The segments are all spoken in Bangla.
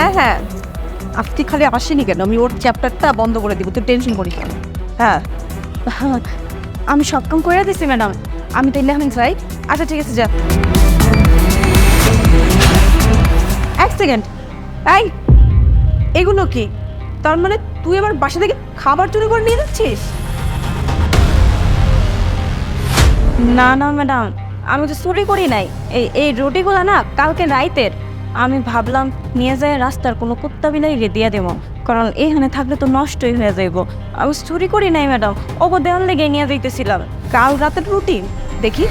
হ্যাঁ হ্যাঁ। আজকে খালি আসেনি কেন? আমি ওর চ্যাপ্টারটা বন্ধ করে দিব, তুই টেনশন করিস হ্যাঁ। আমি সব কাম করে দিছি, ম্যাডাম। আমি তাইলে এখন যাই আচ্ছা ঠিক আছে, যা। এক সেকেন্ড। এই, এগুলো কি? তার মানে তুই আমার বাসা থেকে খাবার চুরি করে নিয়ে যাচ্ছিস? না না, ম্যাডাম। আমি তো চুরি করি নাই। এই এই রুটিগুলো না কালকে রাইতের। আমি ভাবলাম নিয়ে যায় রাস্তার কোনো কুত্তা বিলাই রে, দিয়ে দেবো। কারণ এখানে থাকলে তো নষ্টই হয়ে যাইব। আমি চুরি করি নাই, ম্যাডাম। ওগো দেওয়ার লেগে নিয়ে যাইতেছিলাম। কাল রাতের রুটি? দেখি।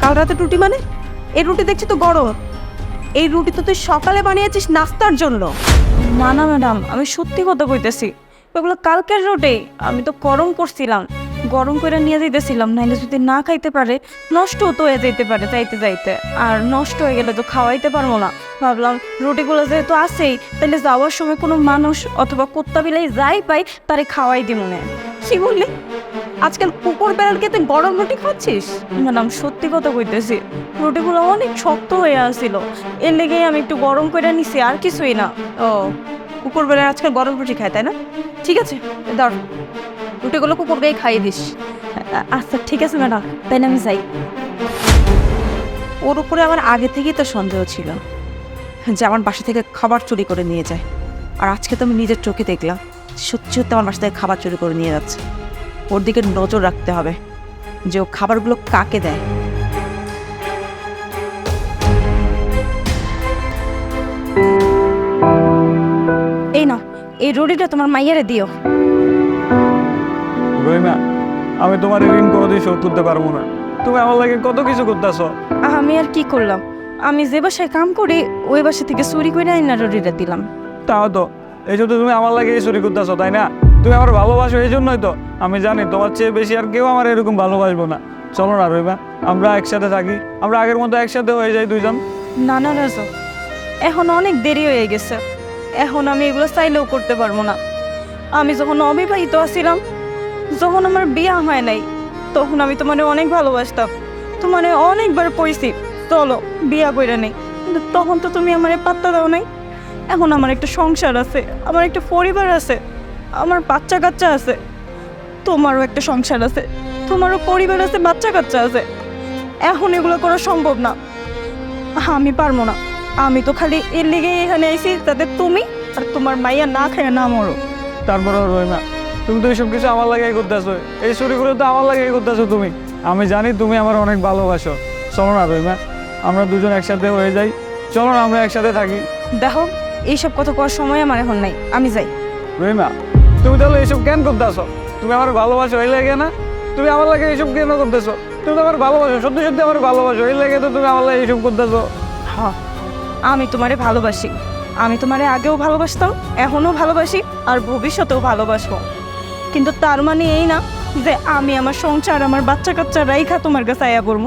কাল রাতের রুটি মানে? এই রুটি দেখছি তো গরম। এই রুটি তো তুই সকালে বানিয়েছিস নাস্তার জন্য। না না, ম্যাডাম, আমি সত্যি কথা কইতেছি। ওগুলো কালকের রোটে। আমি তো গরম করছিলাম। গরম করে নিয়ে যাইতেছিলাম নাহলে যদি না খাইতে পারে, নষ্ট তো হয়ে যাইতে পারে যাইতে যাইতে। আর নষ্ট হয়ে গেলে তো খাওয়াইতে পারব না। ভাবলাম, রুটিগুলো যেহেতু আছেই তাহলে যাওয়ার সময় কোনো মানুষ অথবা কুত্তা বিলাই যাই পাই, তারে খাওয়াই দিব না কি বললি? আজকাল কুকুর বেড়ালকে তুই গরম রুটি খাচ্ছিস? ম্যাডাম, সত্যি কথা কইতেছি, রুটিগুলো অনেক শক্ত হয়ে আসছিল। এর লেগেই আমি একটু গরম করে নিছি, আর কিছুই না। ও, কুকুর বেড়াল আজকাল গরম রুটি খায়, তাই না? ঠিক আছে ধর রুটিগুলো কুকুরকেই খাইয়ে দিস। আচ্ছা ঠিক আছে ম্যাডাম তাইলে আমি যাই। ওর উপরে আমার আগে থেকেই তো সন্দেহ ছিল যে আমার বাসা থেকে খাবার চুরি করে নিয়ে যায়। আর আজকে তো আমি নিজের চোখে দেখলাম সত্যি সত্যি আমার বাসা থেকে খাবার চুরি করে নিয়ে যাচ্ছে। ওর দিকে নজর রাখতে হবে যে ও খাবারগুলো কাকে দেয়। এই না এই রুটিটা তোমার মাইয়ারে দিও। রহিমা আমি তোমার ঋণ কোনোদিন শোধ করতে পারব না। তুমি আমার লাগে কত কিছু করতেছো? আমি আর কি করলাম? আমি যে বাসায় কাম করি ওই বাসা থেকে চুরি করে আইনা রুটিটা দিলাম। তাও তো এই জন্য তুমি আমার লাগে চুরি করতেছো তাই না? তুমি আমার ভালোবাসো এই জন্যই তো। আমি জানি তোমার চেয়ে বেশি আর কেউ আমার এরকম ভালোবাসবো না। চলো না রহিমা আমরা একসাথে থাকি। আমরা আগের মতো একসাথে হয়ে যাই দুইজন। না না রাজু। এখন অনেক দেরি হয়ে গেছে। এখন আমি এগুলো চাইলেও করতে পারব না। আমি যখন অবিবাহিত আছিলাম যখন আমার বিয়া হয় নাই, তখন আমি তোমার অনেক ভালোবাসতাম। তোমার অনেকবার কইছি, চলো, বিয়া কইরা নেই। কিন্তু তখন তো তুমি আমার পাত্তা দাও নাই। এখন আমার একটা সংসার আছে, আমার একটা পরিবার আছে, আমার বাচ্চা কাচ্চা আছে, তোমারও একটা সংসার আছে, তোমারও পরিবার আছে বাচ্চা কাচ্চা আছে। এখন এগুলো করা সম্ভব না। আমি পারব না। আমি তো খালি এর লেগে এখানে আইছি তাতে তুমি আর তোমার মাইয়া না খায় না মরো। তারপরে রহিমা তুমি তো এইসব কিছু আমার লাগে করতেছো। এই চুরিগুলো তো আমার লাগে করতেছো তুমি। আমি জানি তুমি আমার অনেক ভালোবাসো। চলো না রহিমা আমরা দুজন একসাথে হয়ে যাই। চলো না আমরা একসাথে থাকি। দেখো এইসব কথা করার সময় আমার এখন নাই। আমি যাই। রহিমা তুমি তাহলে এইসব কেন করতেছো? তুমি আমার ভালোবাসো এই লাগে না? তুমি আমার লাগে এইসব কেন করতেছো? তুমি তো আমার ভালোবাসো সত্যি সত্যি আমার ভালোবাসো এই লাগে তো তুমি আমার লাগে এইসব করতেছো। হ্যাঁ আমি তোমারে ভালোবাসি। আমি তোমারে আগেও ভালোবাসতাম এখনও ভালোবাসি আর ভবিষ্যতেও ভালোবাসবো। কিন্তু তার মানে এই না যে আমি আমার সংসার, আমার বাচ্চা কাচ্চা রাইখা তোমার কাছে আয়া পড়ব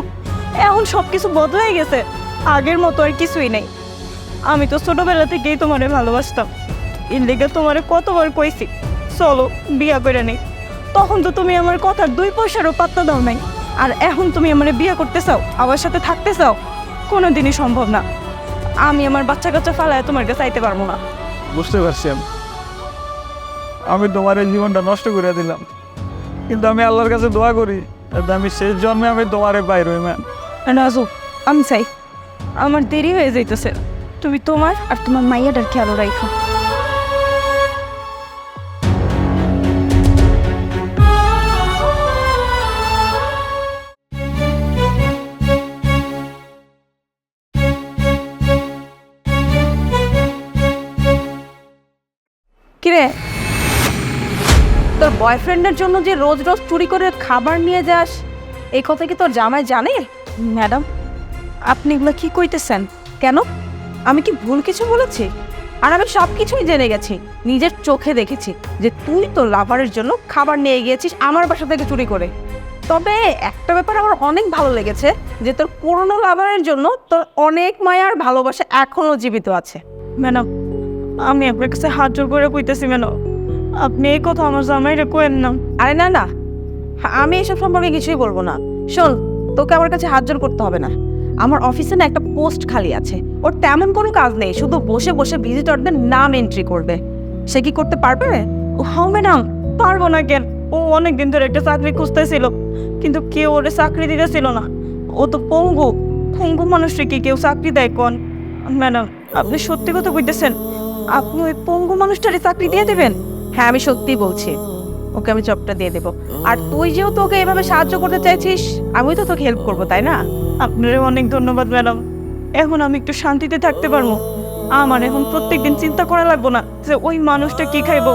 এখন সব কিছু বদলাই গেছে, আগের মতো আর কিছুই নেই। আমি তো ছোটবেলা থেকেই তোমারে ভালোবাসতাম। লেগে তোমারে কতবার কইছি, চলো বিয়া করে নেই। তখন তো তুমি আমার কথার দুই পয়সারও পাত্তা দাও নাই। আর এখন তুমি আমার বিয়ে করতে চাও, আমার সাথে থাকতে চাও কোনো দিনই সম্ভব না। আমি আমার বাচ্চা কাচ্চা ফালায় তোমার কাছে চাইতে পারব না। বুঝতে পারছি আমি। আমি তোমার এই জীবনটা নষ্ট করে দিলাম। কিন্তু আমি আল্লাহর কাছে দোয়া করি আমি শেষ জন্মে আমি তোমারে পাই রহিমা রাজু আমি চাই। আমার দেরি হয়ে যাইতেছে। তুমি তোমার আর তোমার মাইয়াটার খেয়াল রাখো কিরে? তোর বয়ফ্রেন্ডের জন্য যে রোজ রোজ চুরি করে খাবার নিয়ে যাস, এই কথা কি তোর জামাই জানে? ম্যাডাম, আপনি এগুলো কি কইতেছেন? কেন? আমি কি ভুল কিছু বলেছি? আর আমি সব কিছুই জেনে গেছি, নিজের চোখে দেখেছি যে তুই তোর লাভারের জন্য খাবার নিয়ে গিয়েছিস আমার বাসা থেকে চুরি করে। তবে একটা ব্যাপার আমার অনেক ভালো লেগেছে যে তোর পুরনো লাভারের জন্য তোর অনেক মায়ার ভালোবাসা এখনও জীবিত আছে। ম্যাডাম, আমি আপনার কাছে হাত জোর করে কইতেছি, ম্যাডাম। আপনি এই কথা আমার জামাইরে কোয়েন না। আরে না না। আমি এসব সম্পর্কে কিছুই বলব না। শোন, তোকে আমার কাছে হাত জোর করতে হবে না। আমার অফিসে না একটা পোস্ট খালি আছে। ওর তেমন কোনো কাজ নেই, শুধু বসে বসে ভিজিটরদের নাম এন্ট্রি করবে। সে কি করতে পারবে? হ্যাঁ ম্যাডাম পারব না কেন? ও অনেক দিন ধরে একটা চাকরি খুঁজতেছিল, কিন্তু কেউ ওরে চাকরি দিতেছিল না। ও তো পঙ্গু। পঙ্গু মানুষকে কি কেউ চাকরি দেয় কোন? ম্যাডাম আপনি সত্যি কথা কইতেছেন? আপনি ওই পঙ্গু মানুষটারে চাকরি দিয়ে দেবেন? হ্যাঁ আমি সত্যি বলছি। ওকে আমি জবটা দিয়ে দেবো। আর তুই যেহেতু ওকে এভাবে সাহায্য করতে চাইছিস আমি তো তোকে হেল্প করব তাই না? আপনারে অনেক ধন্যবাদ ম্যাডাম। এখন আমি একটু শান্তিতে থাকতে পারব। আমার এখন প্রত্যেকদিন চিন্তা করা লাগবো না যে ওই মানুষটা কি খাইবো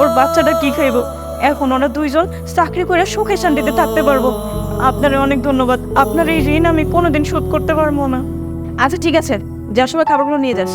ওর বাচ্চাটা কি খাইবো। এখন ওরা দুইজন চাকরি করে সুখে শান্তিতে থাকতে পারব। আপনারে অনেক ধন্যবাদ। আপনার এই ঋণ আমি কোনোদিন শোধ করতে পারব না। আচ্ছা ঠিক আছে। যার সময় খাবারগুলো নিয়ে যাস।